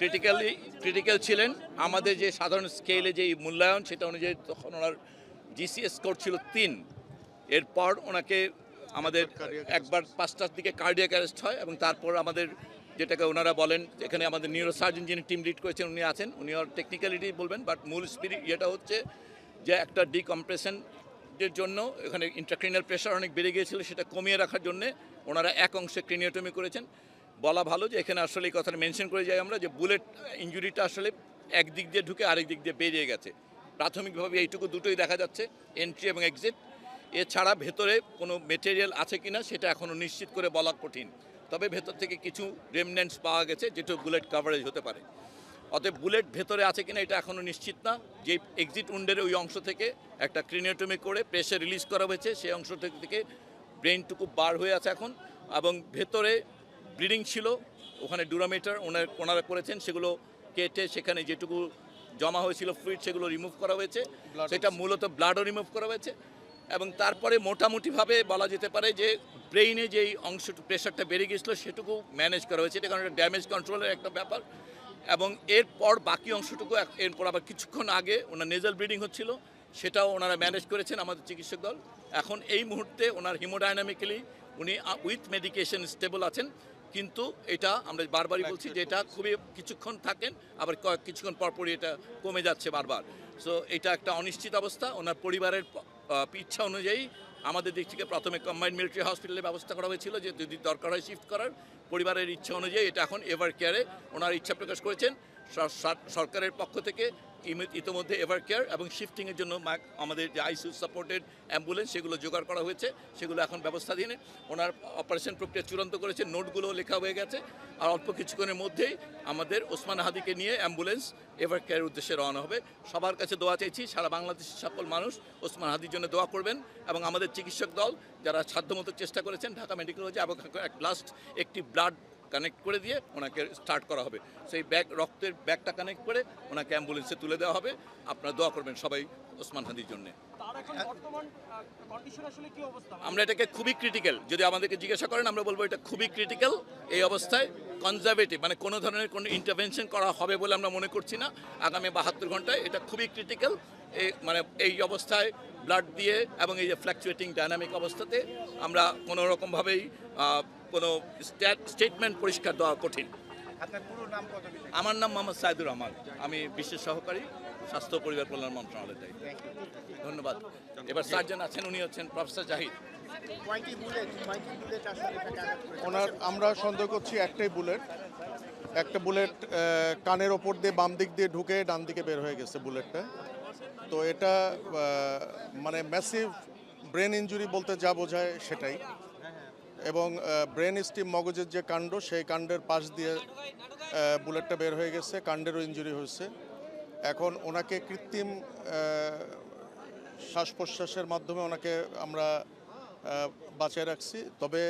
Critically critical ছিলেন। আমাদের যে সাধারণ স্কেলে যে মূল্যায়ন, সেটা অনুযায়ী তখন ওনার জিসিএস স্কোর ছিল তিন। এরপর ওনাকে আমাদের একবার পাঁচটার দিকে কার্ডিয়াক অ্যারেস্ট হয় এবং তারপর আমাদের যেটাকে ওনারা বলেন এখানে আমাদের নিউরো সার্জন যিনি টিম লিড করেছেন, উনি আছেন। উনি আর টেকনিক্যালিটি বলবেন বাট মূল স্পিরিট ইয়েটা হচ্ছে যে একটা ডিকম্প্রেশন এর জন্য এখানে ইন্টারক্রিনাল প্রেশার অনেক বেড়ে গিয়েছিল, সেটা কমিয়ে রাখার জন্য ওনারা এক অংশে ক্রিনিওটমি করেছেন। বলা ভালো যে এখানে আসলে এই কথাটা মেনশন করে যাই আমরা যে বুলেট ইঞ্জুরিটা আসলে এক দিক দিয়ে ঢুকে আরেক দিক দিয়ে বেরিয়ে গেছে। প্রাথমিকভাবে এইটুকু দুটোই দেখা যাচ্ছে এন্ট্রি এবং এক্সিট এছাড়া ভেতরে কোনো মেটেরিয়াল আছে কি না সেটা এখনও নিশ্চিত করে বলা কঠিন। তবে ভেতর থেকে কিছু রেমনেন্টস পাওয়া গেছে, যেটা বুলেট কাভারেজ হতে পারে। অতএব বুলেট ভেতরে আছে কিনা এটা এখনও নিশ্চিত না। যে এক্সিট উন্ডের ওই অংশ থেকে একটা ক্রিনিওটমি করে প্রেশার রিলিজ করা হয়েছে, সেই অংশ থেকে ব্রেনটুকু বার হয়ে আছে এখন। এবং ভেতরে ব্লিডিং ছিল ওখানে ডুরামিটার ওনার ওনারা করেছেন সেগুলো কেটে সেখানে যেটুকু জমা হয়েছিল ফ্লুইড সেগুলো রিমুভ করা হয়েছে। সেটা মূলত ব্লাডও রিমুভ করা হয়েছে এবং তারপরে মোটামুটিভাবে বলা যেতে পারে যে ব্রেইনে যেই অংশটুকু প্রেশারটা বেড়ে গিয়েছিল সেটুকু ম্যানেজ করা হয়েছে। এটা কারণ ড্যামেজ কন্ট্রোলের একটা ব্যাপার এবং এরপর বাকি অংশটুকু এরপর আবার কিছুক্ষণ আগে ওনার নেজাল ব্লিডিং হচ্ছিল সেটাও ওনারা ম্যানেজ করেছেন আমাদের চিকিৎসক দল। এখন এই মুহূর্তে ওনার হিমোডাইনামিক্যালি উনি উইথ মেডিকেশন স্টেবল আছেন। কিন্তু এটা আমরা বারবারই বলছি যে এটা খুবই কিছুক্ষণ থাকেন আবার কয়েক কিছুক্ষণ পরপরই এটা কমে যাচ্ছে বারবার। সো এটা একটা অনিশ্চিত অবস্থা। ওনার পরিবারের ইচ্ছা অনুযায়ী আমাদের দিক থেকে প্রথমে কম্বাইন্ড মিলিটারি হসপিটালে ব্যবস্থা করা হয়েছিল যে যদি দরকার হয় শিফট করার। পরিবারের ইচ্ছা অনুযায়ী এটা এখন এভার কেয়ারে ওনার ইচ্ছা প্রকাশ করেছেন। সর- সর- সরকারের পক্ষ থেকে ইতোমধ্যে এভার কেয়ার এবং শিফটিংয়ের জন্য আমাদের যে আইসিউ সাপোর্টেড অ্যাম্বুলেন্স সেগুলো জোগাড় করা হয়েছে, সেগুলো এখন ব্যবস্থাধীনে। ওনার অপারেশন প্রক্রিয়া চূড়ান্ত করেছে নোটগুলো লেখা হয়ে গেছে। আর অল্প কিছুক্ষণের মধ্যেই আমাদের ওসমান হাদিকে নিয়ে অ্যাম্বুলেন্স এভার কেয়ারের উদ্দেশ্যে রওনা হবে। সবার কাছে দোয়া চাইছি, সারা বাংলাদেশের সকল মানুষ ওসমান হাদির জন্য দোয়া করবেন এবং আমাদের চিকিৎসক দল যারা সাধ্যমতো চেষ্টা করেছেন, ঢাকা মেডিকেল কলেজে এবং এক লাস্ট একটি ব্লাড কানেক্ট করে দিয়ে ওনাকে স্টার্ট করা হবে। সেই ব্যাগ রক্তের ব্যাগটা কানেক্ট করে ওনাকে অ্যাম্বুলেন্সে তুলে দেওয়া হবে। আপনারা দোয়া করবেন সবাই ওসমান হাদির জন্য। আমরা এটাকে খুবই ক্রিটিক্যাল যদি আমাদেরকে জিজ্ঞাসা করেন আমরা বলব এটা খুবই ক্রিটিক্যাল এই অবস্থায়। কনজারভেটিভ মানে কোনো ধরনের কোনো ইন্টারভেনশন করা হবে বলে আমরা মনে করছি না। আগামী বাহাত্তর ঘন্টায় এটা খুবই ক্রিটিক্যাল এই মানে এই অবস্থায় ব্লাড দিয়ে এবং এই যে ফ্ল্যাকচুয়েটিং ডায়নামিক অবস্থাতে আমরা কোনো রকমভাবেই আহ, কোনো স্টেটমেন্ট পরিষ্কার দেওয়া কঠিন। আপনার নাম আমার নাম মোহাম্মদ সাইদুর রহমান। আমি বিশেষ সহকারী স্বাস্থ্য পরিবার কল্যাণ মন্ত্রণালয় দায়ী ধন্যবাদ। এবার সার্জন আছেন উনি হচ্ছেন প্রফেসর জাহিদ? ওনার আমরা সন্দেহ করছি একটাই বুলেট। একটা বুলেট কানের ওপর দিয়ে বাম দিক দিয়ে ঢুকে ডান দিকে বের হয়ে গেছে বুলেটটা। তো এটা মানে ম্যাসিভ ব্রেন ইনজুরি বলতে যা বোঝায় সেটাই। এবং ব্রেন স্টিম মগজের যে কাণ্ড, সেই কাণ্ডের পাশ দিয়ে বুলেটটা বের হয়ে গেছে, কাণ্ডেরও ইনজুরি হয়েছে। এখন ওনাকে কৃত্রিম শ্বাস প্রশ্বাসের মাধ্যমে ওনাকে আমরা বাঁচিয়ে রাখছি। তবে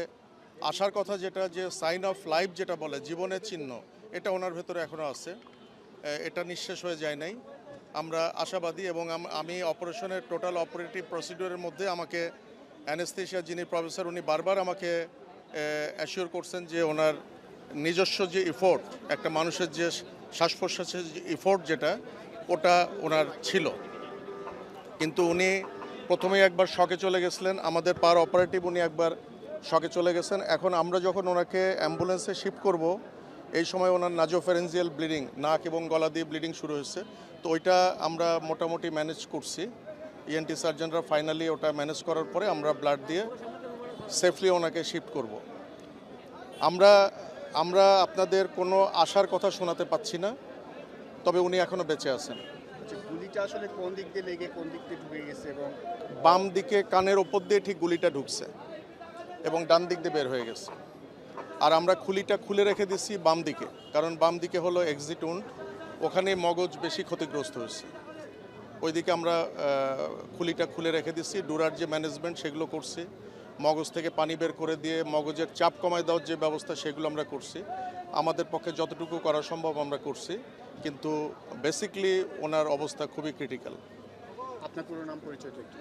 আসার কথা যেটা, যে সাইন অফ লাইফ যেটা বলে, জীবনের চিহ্ন, এটা ওনার ভেতরে এখনও আছে। এটা নিঃশেষ হয়ে যায় নাই। আমরা আশাবাদী এবং আমি অপারেশনের টোটাল অপারেটিভ প্রসিডিওরের মধ্যে আমাকে অ্যানেস্থেশিয়া যিনি প্রফেসর উনি বারবার আমাকে অ্যাসিওর করছেন যে ওনার নিজস্ব যে ইফোর্ট একটা মানুষের যে শ্বাস প্রশ্বাসের যে ইফোর্ট যেটা, ওটা ওনার ছিল। কিন্তু উনি প্রথমেই একবার শকে চলে গেছিলেন, আমাদের পার অপারেটিভ উনি একবার শকে চলে গেছেন। এখন আমরা যখন ওনাকে অ্যাম্বুলেন্সে শিফট করব, এই সময় ওনার নাজোফেরেন্সিয়াল ব্লিডিং নাক এবং গলা দিয়ে ব্লিডিং শুরু হয়েছে। তো ওইটা আমরা মোটামুটি ম্যানেজ করছি। ইএনটি সার্জনরা ফাইনালি ওটা ম্যানেজ করার পরে আমরা ব্লাড দিয়ে সেফলি ওনাকে শিফট করব। আমরা আমরা আপনাদের কোনো আশার কথা শোনাতে পাচ্ছি না তবে উনি এখনও বেঁচে আছেন। যে গুলিটা আসলে কোন দিক দিয়ে লেগে কোন দিক দিয়ে ঢুকে গেছে এবং বাম দিকে কানের ওপর দিয়ে ঠিক গুলিটা ঢুকছে এবং ডান দিক দিয়ে বের হয়ে গেছে। আর আমরা খুলিটা খুলে রেখে দিচ্ছি বাম দিকে কারণ বাম দিকে হলো এক্সিট উন্ড ওখানে মগজ বেশি ক্ষতিগ্রস্ত হয়েছে। ওইদিকে আমরা খুলিটা খুলে রেখে দিচ্ছি। ডুরার যে ম্যানেজমেন্ট সেগুলো করছি। মগজ থেকে পানি বের করে দিয়ে মগজের চাপ কমায় দেওয়ার যে ব্যবস্থা সেগুলো আমরা করছি। আমাদের পক্ষে যতটুকু করা সম্ভব আমরা করছি। কিন্তু বেসিকলি ওনার অবস্থা খুবই ক্রিটিক্যাল আপনার পুরো নাম পরিচয়টা একটু।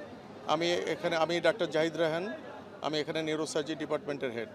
আমি এখানে আমি ডাক্তার জাহিদ রাহান আমি এখানে নিউরোসার্জি ডিপার্টমেন্টের হেড